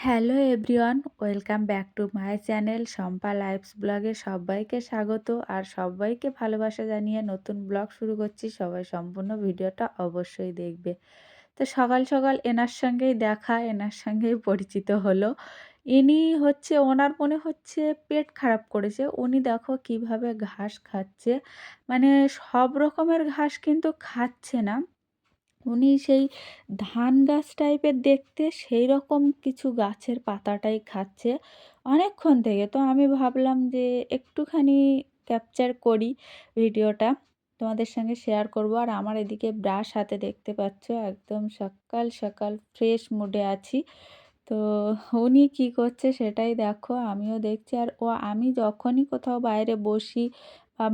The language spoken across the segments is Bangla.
Hello everyone, welcome back to my channel Shampa life's ব্লগে সবাইকে স্বাগত। আর সবাইকে ভালোবাসা জানিয়ে নতুন ব্লগ শুরু করছি। সবাই সম্পূর্ণ ভিডিওটা অবশ্যই দেখবে। তো সকাল সকাল এনার সঙ্গেই দেখা, এনার সঙ্গেই পরিচিত হলো। ইনি হচ্ছে, ওনার মনে হচ্ছে পেট খারাপ করেছে। উনি দেখো কীভাবে ঘাস খাচ্ছে। মানে সব রকমের ঘাস কিন্তু খাচ্ছে না। উনি সেই ধান গাছ টাইপের দেখতে সেই রকম কিছু গাছের পাতাটাই খাচ্ছে অনেকক্ষণ থেকে। তো আমি ভাবলাম যে একটুখানি ক্যাপচার করি ভিডিওটা, তোমাদের সঙ্গে শেয়ার করব। আর আমার এদিকে ব্রাশ হাতে দেখতে পাচ্ছ, একদম সকাল সকাল ফ্রেশ মুডে আছি। তো উনি কি করছে সেটাই দেখো, আমিও দেখছি। আর ও, আমি যখনই কোথাও বাইরে বসি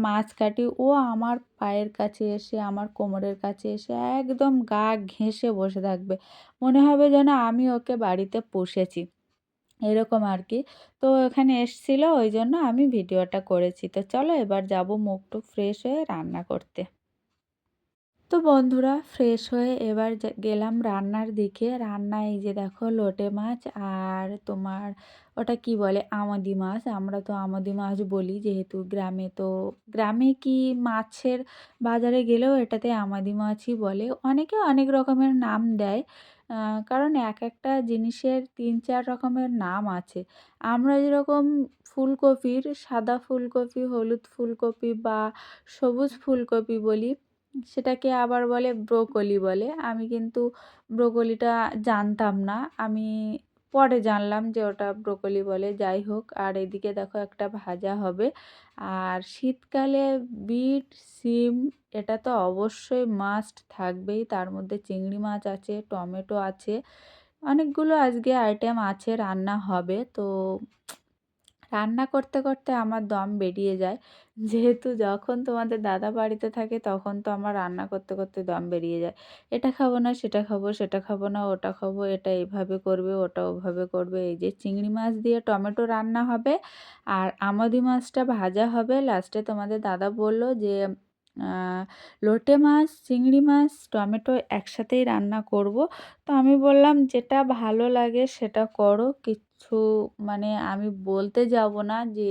মাছ কাটি। ও আমার পায়ের কাছে এসে, আমার কোমরের কাছে এসে একদম গা ঘেঁষে বসে থাকবে। মনে হবে যেন আমি ওকে বাড়িতে পুষেছি। এরকম আর কি। তো এখানে এসছিল, ওই জন্য আমি ভিডিওটা করেছি। তো চলো এবার যাব মুখ টুক ফ্রেশ হয়ে রান্না করতে। তো বন্ধুরা ফ্রেশ হয়ে এবার গেলাম রান্নার দিকে। রান্নায় যে দেখো, লোটে মাছ আর তোমার ওটা কি বলে, আমাদি মাছ। আমরা তো আমাদি মাছ বলি, যেহেতু গ্রামে তো, গ্রামে কি মাছের বাজারে গেলেও এটাতে আমাদি মাছই বলে। অনেকে অনেক রকমের নাম দেয় কারণ এক একটা জিনিসের তিন চার রকমের নাম আছে। আমরা যেরকম ফুলকপির সাদা ফুলকপি, হলুদ ফুলকপি বা সবুজ ফুলকপি বলি সেটাকে আবার বলে ব্রোকলি বলে। আমি কিন্তু ব্রোকলিটা জানতাম না। আমি পরে জানলাম যে ওটা ব্রোকলি বলে। যাই হোক, আর এদিকে দেখো একটা ভাজা হবে। আর শীতকালে বিট, সিম, এটা তো অবশ্যই মাস্ট থাকবেই। তার মধ্যে চিংড়ি মাছ আছে, টমেটো আছে। অনেকগুলো আজকে আইটেম আছে, রান্না হবে। তো রান্না করতে করতে আমার দম বেরিয়ে যায়। যেহেতু যখন তোমাদের দাদা বাড়িতে থাকে তখন তো আমার রান্না করতে করতে দম বেরিয়ে যায়। এটা খাব না, সেটা খাব সেটা খাব না, ওটা খাব, এটা এভাবে করবে, ওটা ওভাবে করবে। এই যে চিংড়ি মাছ দিয়ে টমেটো রান্না হবে আর আমাদি মাছটা ভাজা হবে। লাস্টে তোমাদের দাদা বলল যে লোটে মাছ, চিংড়ি মাছ, টমেটো একসাথেই রান্না করব। তো আমি বললাম, যেটা ভালো লাগে সেটা করো। কিচ্ছু মানে আমি বলতে যাব না যে,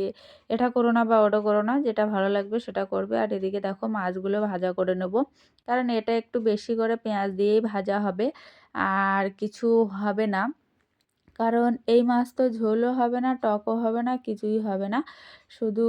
এটা করো না বা ওটা করো না। যেটা ভালো লাগবে সেটা করবে। আর এদিকে দেখো মাছগুলো ভাজা করে নেব। কারণ এটা একটু বেশি করে পেঁয়াজ দিয়েই ভাজা হবে। আর কিছু হবে না। কারণ এই মাছ তো ঝোলও হবে না, টকও হবে না, কিছুই হবে না। শুধু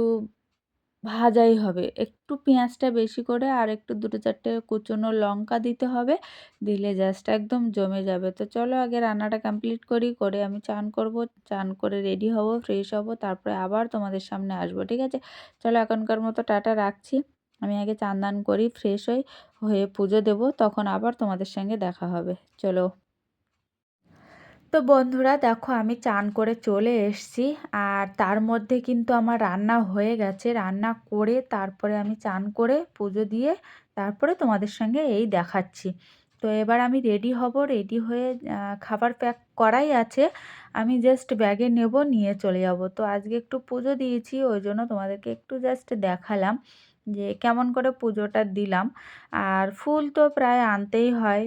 ভাজাই হবে। একটু পেঁয়াজটা বেশি করে আর একটু দুটো চারটে কুচনো লঙ্কা দিতে হবে, দিলে জাস্ট একদম জমে যাবে। তো চলো আগে রান্নাটা কমপ্লিট করি, করে আমি চান করব, চান করে রেডি হব ফ্রেশ হব, তারপরে আবার তোমাদের সামনে আসব, ঠিক আছে? চলো এখনকার মতো টাটা রাখছি। আমি আগে চান দান করি ফ্রেশ হই, হয়ে পুজো দেব, তখন আবার তোমাদের সঙ্গে দেখা হবে। চলো। তো বন্ধুরা দেখো আমি চান করে চলে এসছি আর তার মধ্যে কিন্তু আমার রান্না হয়ে গেছে। রান্না করে তারপরে আমি চান করে পুজো দিয়ে তারপরে তোমাদের সঙ্গে এই দেখাচ্ছি। তো এবার আমি রেডি হব, রেডি হয়ে খাবার প্যাক করাই আছে। আমি জাস্ট ব্যাগে নেব, নিয়ে চলে যাব। তো আজকে একটু পুজো দিয়েছি, ওই জন্য তোমাদেরকে একটু জাস্ট দেখালাম যে কেমন করে পুজোটা দিলাম। আর ফুল তো প্রায় আনতেই হয়।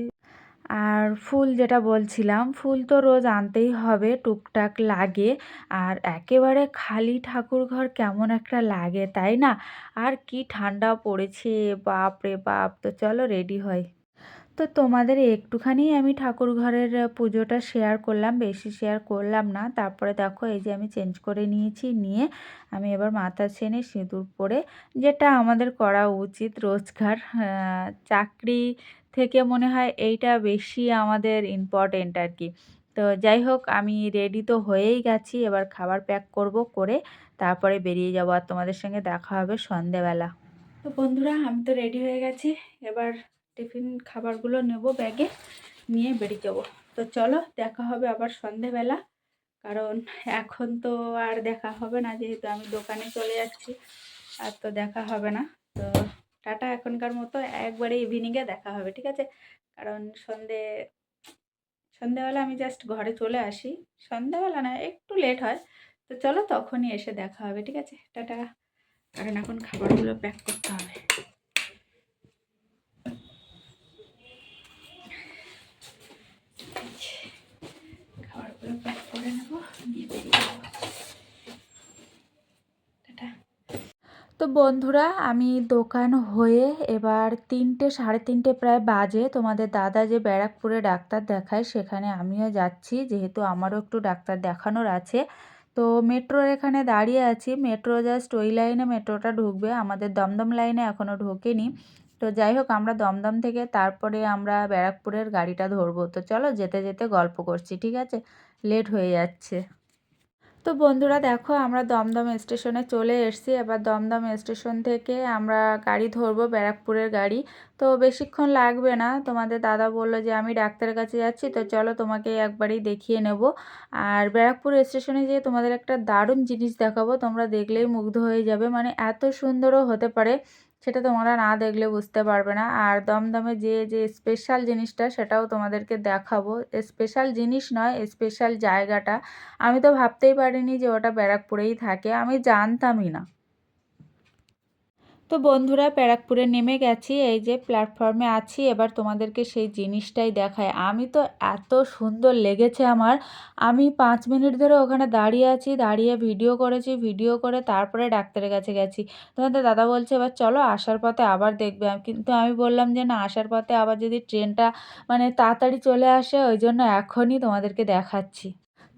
আর ফুল যেটা বলছিলাম, ফুল তো রোজ আনতেই হবে, টুকটাক লাগে। আর একেবারে খালি ঠাকুর ঘর কেমন একটা লাগে, তাই না? আর কি ঠান্ডা পড়েছে বাপ রে বাপ। তো চলো রেডি হয় তো তোমাদের একটুখানি আমি ঠাকুর ঘরের পুজোটা শেয়ার করলাম, বেশি শেয়ার করলাম না। তারপরে দেখো এই যে আমি চেঞ্জ করে নিয়েছি, নিয়ে আমি এবার মাথা ছেনে সিঁদুর পরে যেটা আমাদের করা উচিত রোজগার চাকরি থেকে মনে হয় এইটা বেশি আমাদের ইম্পর্টেন্ট আর কি তো যাই হোক, আমি রেডি তো হয়েই গেছি, এবার খাবার প্যাক করব করে তারপরে বেরিয়ে যাব আর তোমাদের সঙ্গে দেখা হবে সন্ধেবেলা। তো বন্ধুরা, আমি তো রেডি হয়ে গেছি। এবার টিফিন খাবারগুলো নেব ব্যাগে, নিয়ে বেরিয়ে যাব। তো চলো, দেখা হবে আবার সন্ধেবেলা। কারণ এখন তো আর দেখা হবে না, যেহেতু আমি দোকানে চলে যাচ্ছি, আর তো দেখা হবে না। তো টাটা এখনকার মতো, একবারে ইভিনিংয়ে দেখা হবে, ঠিক আছে? কারণ সন্ধে, সন্ধেবেলা আমি জাস্ট ঘরে চলে আসি। সন্ধেবেলা না, একটু লেট হয়। তো চলো, তখনই এসে দেখা হবে, ঠিক আছে? টাটা। কারণ এখন খাবারগুলো প্যাক করতে হবে। তো বন্ধুরা, আমি দোকান হয়ে এবার তিনটে, সাড়ে তিনটে প্রায় বাজে। তোমাদের দাদা যে ব্যারাকপুরে ডাক্তার দেখায়, সেখানে আমিও যাচ্ছি। যেহেতু আমারও একটু ডাক্তার দেখানোর আছে। তো মেট্রোর এখানে দাঁড়িয়ে আছি। মেট্রো জাস্ট ওই লাইনে মেট্রোটা ঢুকবে। আমাদের দমদম লাইনে এখনও ঢোকেনি। তো যাই হোক, আমরা দমদম থেকে তারপরে আমরা ব্যারাকপুরের গাড়িটা ধরবো। তো চলো যেতে যেতে গল্প করছি, ঠিক আছে? লেট হয়ে যাচ্ছে। তো বন্ধুরা, দেখো আমরা দমদম স্টেশনে চলে এসেছি। এবার দমদম স্টেশন থেকে আমরা গাড়ি ধরবো, ব্যারাকপুরের গাড়ি। তো বেশিক্ষণ লাগবে না। তোমাদের দাদা বলল যে আমি ডাক্তারের কাছে যাচ্ছি, তো চলো তোমাকে একবারই দেখিয়ে নেব। আর ব্যারাকপুর স্টেশনে যেয়ে তোমাদের একটা দারুণ জিনিস দেখাবো। তোমরা দেখলেই মুগ্ধ হয়ে যাবে। মানে এত সুন্দরও হতে পারে। সেটা তোমরা না দেখলে বুঝতে পারবে না। আর দমদমে যে যে স্পেশাল জিনিসটা সেটাও তোমাদেরকে দেখাবো। স্পেশাল জিনিস নয় স্পেশাল জায়গাটা। আমি তো ভাবতেই পারিনি যে ওটা ব্যারাকপুরেই থাকে। আমি জানতামই না। তো বন্ধুরা, ব্যারাকপুরে নেমে গেছি। এই যে প্ল্যাটফর্মে আছি, এবার তোমাদেরকে সেই জিনিসটাই দেখায় আমি তো এত সুন্দর লেগেছে আমার। আমি পাঁচ মিনিট ধরে ওখানে দাঁড়িয়ে আছি, দাঁড়িয়ে ভিডিও করেছি ভিডিও করে তারপরে ডাক্তারের কাছে গেছি। তোমাদের দাদা বলছে, এবার চলো আসার পথে আবার দেখবে। কিন্তু আমি বললাম যে, না, আসার পথে আবার যদি ট্রেনটা মানে তাড়াতাড়ি চলে আসে, ওই জন্য এখনই তোমাদেরকে দেখাচ্ছি।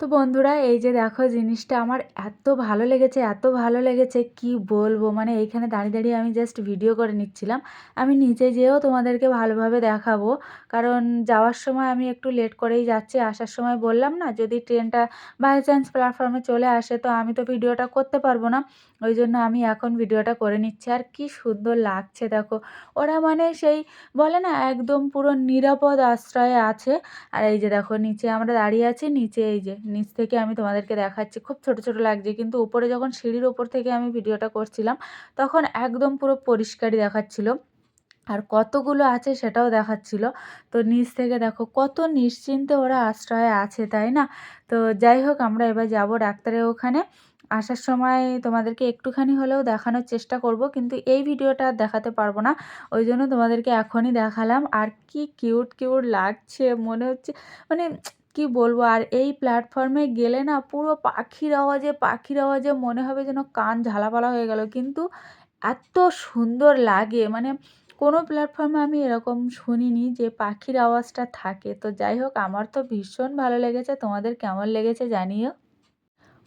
তো বন্ধুরা, এই যে দেখো জিনিসটা আমার এত ভালো লেগেছে, এত ভালো লেগেছে, কি বলব? মানে এইখানে দাঁড়িয়ে দাঁড়িয়ে আমি জাস্ট ভিডিও করে নিচ্ছিলাম। আমি নিচে যেয়েও তোমাদেরকে ভালোভাবে দেখাবো। কারণ যাওয়ার সময় আমি একটু লেট করেই যাচ্ছি, আসার সময় বললাম না, যদি ট্রেনটা বাই চান্স প্ল্যাটফর্মে চলে আসে, তো আমি তো ভিডিওটা করতে পারব না। ওই জন্য আমি এখন ভিডিওটা করে নিচ্ছি। আর কি সুন্দর লাগছে দেখো। ওরা মানে সেই বলে না, একদম পুরো নিরাপদ আশ্রয়ে আছে। আর এই যে দেখো, নিচে আমরা দাঁড়িয়ে আছি, নিচে এই যে নিচ থেকে আমি তোমাদেরকে দেখাচ্ছি। খুব ছোট ছোট লাগছে, কিন্তু উপরে যখন সিঁড়ির ওপর থেকে আমি ভিডিওটা করছিলাম, তখন একদম পুরো পরিষ্কারই দেখাচ্ছিল। আর কতগুলো আছে সেটাও দেখাচ্ছিল। তো নিচ থেকে দেখো, কত নিশ্চিন্তে ওরা আশ্রয়ে আছে, তাই না? তো যাই হোক, আমরা এবার যাব ডাক্তারের ওখানে। আসার সময় তোমাদেরকে একটুখানি হলেও দেখানোর চেষ্টা করব, কিন্তু এই ভিডিওটা আর দেখাতে পারব না। ওই জন্য তোমাদেরকে এখনই দেখালাম। আর কি কিউট কিউট লাগছে, মনে হচ্ছে মানে কি বলব? আর এই প্ল্যাটফর্মে গেলে না পুরো পাখির আওয়াজে পাখির আওয়াজে মনে হবে যেন কান ঝালাপালা হয়ে গেল। কিন্তু এত সুন্দর লাগে। মানে কোনো প্ল্যাটফর্মে আমি এরকম শুনিনি যে পাখির আওয়াজটা থাকে। তো যাই হোক, আমার তো ভীষণ ভালো লেগেছে। তোমাদের কেমন লেগেছে জানিও।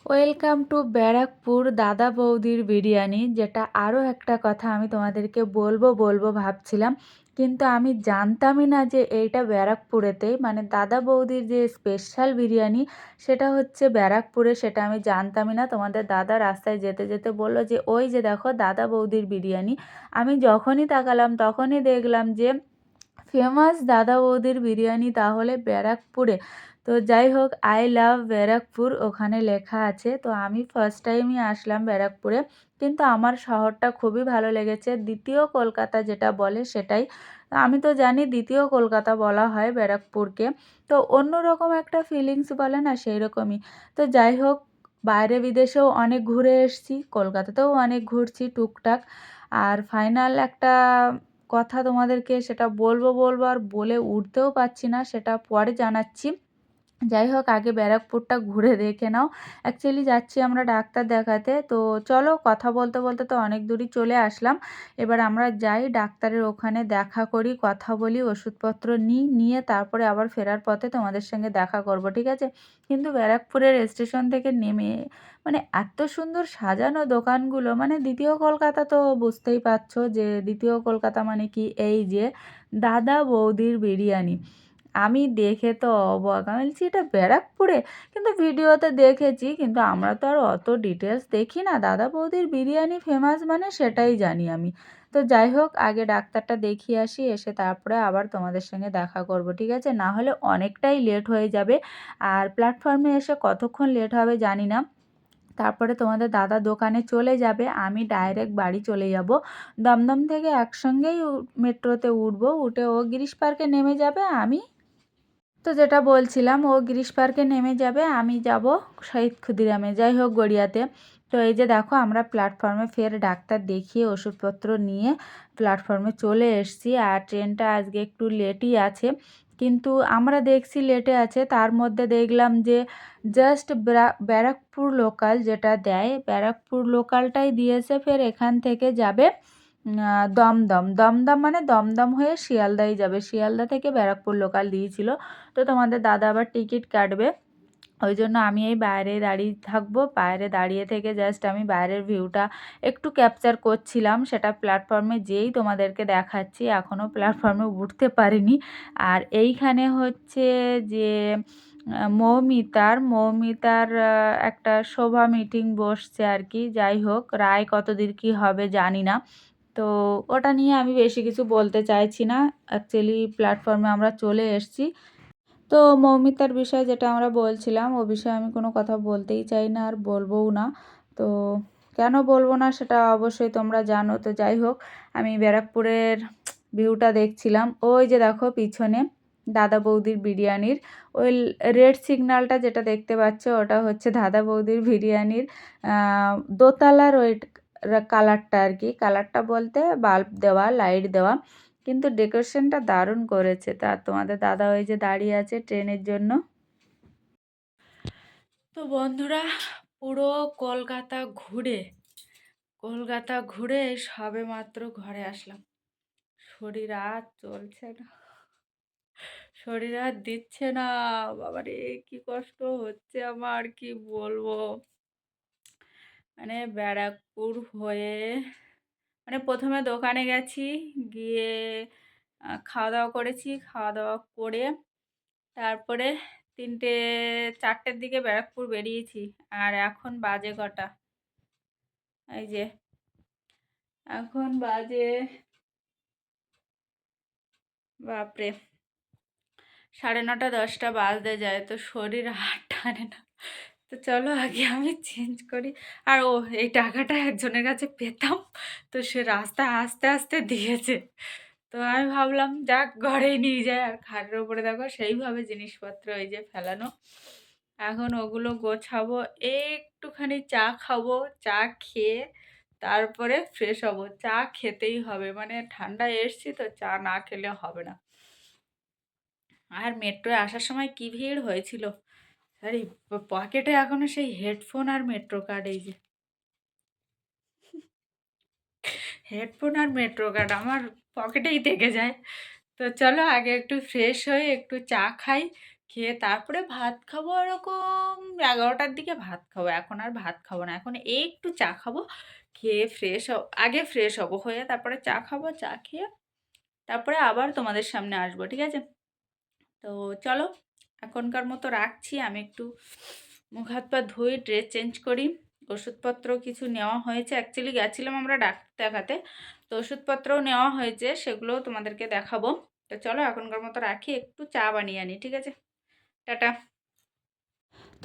ওয়েলকাম টু ব্যারাকপুর দাদা বৌদির বিরিয়ানি, যেটা আরও একটা কথা আমি তোমাদেরকে বলব বলব ভাবছিলাম। কিন্তু আমি জানতামই না যে এইটা ব্যারাকপুরেতেই। মানে দাদা বৌদির যে স্পেশাল বিরিয়ানি, সেটা হচ্ছে ব্যারাকপুরে, সেটা আমি জানতামই না। তোমাদের দাদা রাস্তায় যেতে যেতে বলল যে, ওই যে দেখো দাদা বৌদির বিরিয়ানি। আমি যখনই তাকালাম, তখনই দেখলাম যে, ফেমাস দাদা বৌদির বিরিয়ানি তাহলে ব্যারাকপুরে। তো যাই হোক আই লাভ ব্যারাকপুর ওখানে লেখা আছে। তো আমি ফার্স্ট টাইমই আসলাম ব্যারাকপুরে। কিন্তু আমার শহরটা খুবই ভালো লেগেছে। দ্বিতীয় কলকাতা যেটা বলে সেটাই। আমি তো জানি দ্বিতীয় কলকাতা বলা হয় ব্যারাকপুরকে। তো অন্যরকম একটা ফিলিংস বলে না সেই রকমই তো যাই হোক, বাইরে বিদেশেও অনেক ঘুরে এসছি। কলকাতাতেও অনেক ঘুরছি টুকটাক। আর ফাইনাল একটা কথা তোমাদেরকে সেটা বলব বলব আর বলে উঠতেও পারছি না, সেটা পরে জানাচ্ছি। যাই হোক, আগে ব্যারাকপুরটা ঘুরে দেখে নাও। অ্যাকচুয়ালি যাচ্ছি আমরা ডাক্তার দেখাতে। তো চলো, কথা বলতে বলতে তো অনেক দূরই চলে আসলাম। এবার আমরা যাই ডাক্তারের ওখানে দেখা করি, কথা বলি, ওষুধপত্র নিই, নিয়ে তারপরে আবার ফেরার পথে তোমাদের সঙ্গে দেখা করব, ঠিক আছে? কিন্তু ব্যারাকপুরের স্টেশন থেকে নেমে মানে এত সুন্দর সাজানো দোকানগুলো মানে দ্বিতীয় কলকাতা তো বুঝতেই পারছ যে, দ্বিতীয় কলকাতা মানে কি? এই যে দাদা বৌদির বিরিয়ানি। আমি দেখে তো অবাক। আমি বলছি, এটা ব্যারাকপুরে? কিন্তু ভিডিওতে দেখেছি, কিন্তু আমরা তো আর অত ডিটেলস দেখি না। দাদা বৌদির বিরিয়ানি ফেমাস মানে সেটাই জানি আমি। তো যাই হোক, আগে ডাক্তারটা দেখিয়ে আসি, এসে তারপরে আবার তোমাদের সঙ্গে দেখা করব, ঠিক আছে? না হলে অনেকটাই লেট হয়ে যাবে। আর প্ল্যাটফর্মে এসে কতক্ষণ লেট হবে জানি না। তারপরে তোমাদের দাদা দোকানে চলে যাবে, আমি ডাইরেক্ট বাড়ি চলে যাব। দমদম থেকে একসঙ্গেই মেট্রোতে উঠবো। উঠে ও গিরিশ পার্কে নেমে যাবে, আমি তো যেটা বলছিলাম, ও গিরিশ পার্কে নেমে যাবে, আমি যাব শহীদ ক্ষুদিরামে। যাই হোক গড়িয়াতে। তো এই যে দেখো, আমরা প্ল্যাটফর্মে ফের ডাক্তার দেখিয়ে ওষুধপত্র নিয়ে প্ল্যাটফর্মে চলে এসছি। আর ট্রেনটা আজকে একটু লেটই আছে। কিন্তু আমরা দেখছি লেটে আছে, তার মধ্যে দেখলাম যে জাস্ট ব্যারাকপুর লোকাল যেটা দেয়, ব্যারাকপুর লোকালটাই দিয়েছে, ফের এখান থেকে যাবে। দমদম। দমদম মানে দমদম হয়ে শিয়ালদাই যাবে। শিয়ালদা থেকে ব্যারাকপুর লোকাল দিয়েছিল। তো তোমাদের দাদা আবার টিকিট কাটবে। ওই জন্য আমি এই বাইরে দাঁড়িয়ে থাকব। বাইরে দাঁড়িয়ে থেকে জাস্ট আমি বাইরের ভিউটা একটু ক্যাপচার করছিলাম। সেটা প্ল্যাটফর্মে যেই তোমাদেরকে দেখাচ্ছি এখনও প্ল্যাটফর্মে উঠতে পারিনি। আর এইখানে হচ্ছে যে মৌমিতার মৌমিতার একটা শোভা মিটিং বসছে আর কি। যাই হোক, রায় কতদিন কী হবে জানি না। তো ওটা নিয়ে আমি বেশি কিছু বলতে চাইছি না। অ্যাকচুয়ালি প্ল্যাটফর্মে আমরা চলে এসছি। তো মৌমিতার বিষয়ে যেটা আমরা বলছিলাম, ও বিষয়ে আমি কোনো কথা বলতেই চাই না আর বলবোও না। তো কেন বলব না সেটা অবশ্যই তোমরা জানো। তো যাই হোক, আমি ব্যারাকপুরের ভিউটা দেখছিলাম। ওই যে দেখো পিছনে দাদা বৌদির বিরিয়ানির। ওই রেড সিগনালটা যেটা দেখতে পাচ্ছ, ওটা হচ্ছে দাদা বৌদির বিরিয়ানির দোতলার ওই কালারটা আর কি কালারটা বলতে বাল্ব দেওয়া লাইট দেওয়া। কিন্তু ডেকোরেশনটা দারুণ করেছে। তা তোমাদের দাদা ওই যে দাঁড়িয়ে আছে ট্রেনের জন্য। তো বন্ধুরা, পুরো কলকাতা ঘুরে কলকাতা ঘুরে সবে মাত্র ঘরে আসলাম। শরীর আর চলছে না। শরীর আর দিচ্ছে না। বাবারে, কি কষ্ট হচ্ছে আমার, কি বলব? মানে ব্যারাকপুর হয়ে মানে প্রথমে দোকানে গেছি, গিয়ে খাওয়া দাওয়া করেছি। খাওয়া দাওয়া করে তারপরে তিনটে, চারটের দিকে ব্যারাকপুর বেরিয়েছি। আর এখন বাজে কটা? এই যে, এখন বাজে বাপরে! সাড়ে নটা, দশটা বাজতে যায়। তো শরীর আর টানে না। তো চলো আগে আমি চেঞ্জ করি। আর ও, এই টাকাটা একজনের কাছে পেতাম, তো সে রাস্তা আস্তে আস্তে দিয়েছে। তো আমি ভাবলাম, যাক, ঘরেই নিয়ে যায় আর খাটের ওপরে দেখো, সেইভাবে জিনিসপত্র ওই যে ফেলানো। এখন ওগুলো গোছাবো, একটুখানি চা খাব, চা খেয়ে তারপরে ফ্রেশ হব। চা খেতেই হবে মানে ঠান্ডা এসছি তো চা না খেলে হবে না। আর মেট্রোয় আসার সময় কি ভিড় হয়েছিল? আরে পকেটে এখনও সেই হেডফোন আর মেট্রো কার্ড এই যে। হেডফোন আর মেট্রো কার্ড আমার পকেটেই থেকে যায়। তো চলো আগে একটু ফ্রেশ হয়ে একটু চা খাই, খেয়ে তারপরে ভাত খাব এরকম এগারোটার দিকে ভাত খাব, এখন আর ভাত খাব না। এখন একটু চা খাব, খেয়ে ফ্রেশ আগে ফ্রেশ হব, হয়ে তারপরে চা খাব, চা খেয়ে তারপরে আবার তোমাদের সামনে আসব, ঠিক আছে? তো চলো এখনকার মতো রাখছি, আমি একটু মুখ হাত পা ধুই ড্রেস চেঞ্জ করি। ওষুধপত্র কিছু নেওয়া হয়েছে অ্যাকচুয়ালি গেছিলাম আমরা ডাক্তার দেখাতে। তো ওষুধপত্রও নেওয়া হয়েছে, সেগুলোও তোমাদেরকে দেখাবো। তো চলো এখনকার মতো রাখি, একটু চা বানিয়ে আনি, ঠিক আছে? টাটা।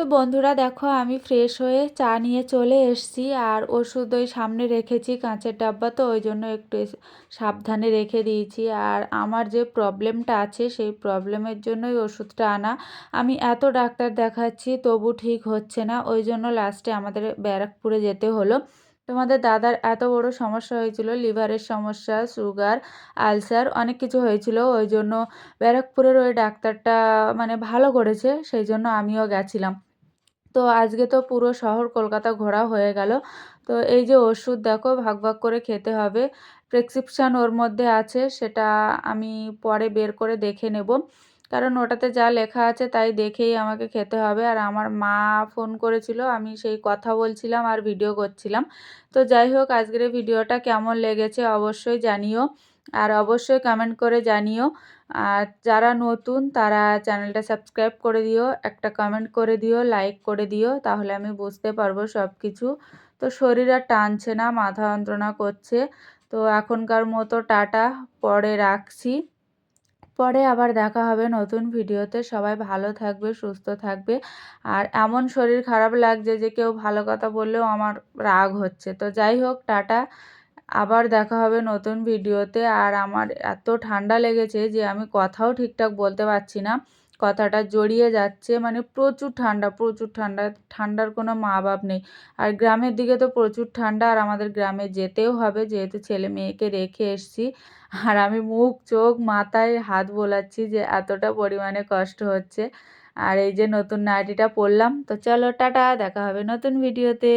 তো বন্ধুরা দেখো, আমি ফ্রেশ হয়ে চা নিয়ে চলে এসছি আর ওষুধ ওই সামনে রেখেছি কাঁচের ডাব্বা, তো ওই জন্য একটু সাবধানে রেখে দিয়েছি। আর আমার যে প্রবলেমটা আছে, সেই প্রবলেমের জন্যই ওষুধটা আনা। আমি এত ডাক্তার দেখাচ্ছি, তবু ঠিক হচ্ছে না। ওই জন্য লাস্টে আমাদের ব্যারাকপুরে যেতে হলো। তোমাদের দাদার এত বড় সমস্যা হয়েছিল, লিভারের সমস্যা সুগার আলসার অনেক কিছু হয়েছিল। ওই জন্য ব্যারাকপুরের ওই ডাক্তারটা মানে ভালো করেছে, সেই জন্য আমিও গেছিলাম। তো আজকে তো পুরো শহর কলকাতা ঘোরা হয়ে গেল। তো এই যে ওষুধ দেখো, ভাগ ভাগ করে খেতে হবে। প্রেসক্রিপশান ওর মধ্যে আছে, সেটা আমি পরে বের করে দেখে নেব। কারণ ওটাতে যা লেখা আছে তাই দেখেই আমাকে খেতে হবে। আর আমার মা ফোন করেছিল, আমি সেই কথা বলছিলাম আর ভিডিও করছিলাম। তো যাই হোক, আজকের ভিডিওটা কেমন লেগেছে অবশ্যই জানিও। আর অবশ্যই কমেন্ট করে জানিও। আর যারা নতুন, তারা চ্যানেলটা সাবস্ক্রাইব করে দিও, একটা কমেন্ট করে দিও লাইক করে দিও, তাহলে আমি বুঝতে পারব সব কিছু তো শরীর আর টানছে না, মাথা যন্ত্রণা করছে। তো এখনকার মতো টাটা, পরে রাখছি। পরে আবার দেখা হবে নতুন ভিডিওতে। সবাই ভালো থাকবে, সুস্থ থাকবে। আর এমন শরীর খারাপ লাগছে যে কেউ ভালো কথা বললেও আমার রাগ হচ্ছে। তো যাই হোক, টাটা। আবার দেখা হবে নতুন ভিডিওতে। আর আমার এত ঠান্ডা লেগেছে যে আমি কথাও ঠিকঠাক বলতে পারছি না। কথাটা জড়িয়ে যাচ্ছে মানে প্রচুর ঠান্ডা প্রচুর ঠান্ডা, ঠান্ডার কোনো মা বাপ নেই। আর গ্রামের দিকে তো প্রচুর ঠান্ডা, আর আমাদের গ্রামে যেতেও হবে, যেহেতু ছেলে মেয়েকে রেখে এসছি। আর আমি মুখ, চোখ, মাথায় হাত বোলাচ্ছি যে এতটা পরিমাণে কষ্ট হচ্ছে। আর এই যে নতুন নাইটিটা পরলাম, তো চলো টাটা, দেখা হবে নতুন ভিডিওতে।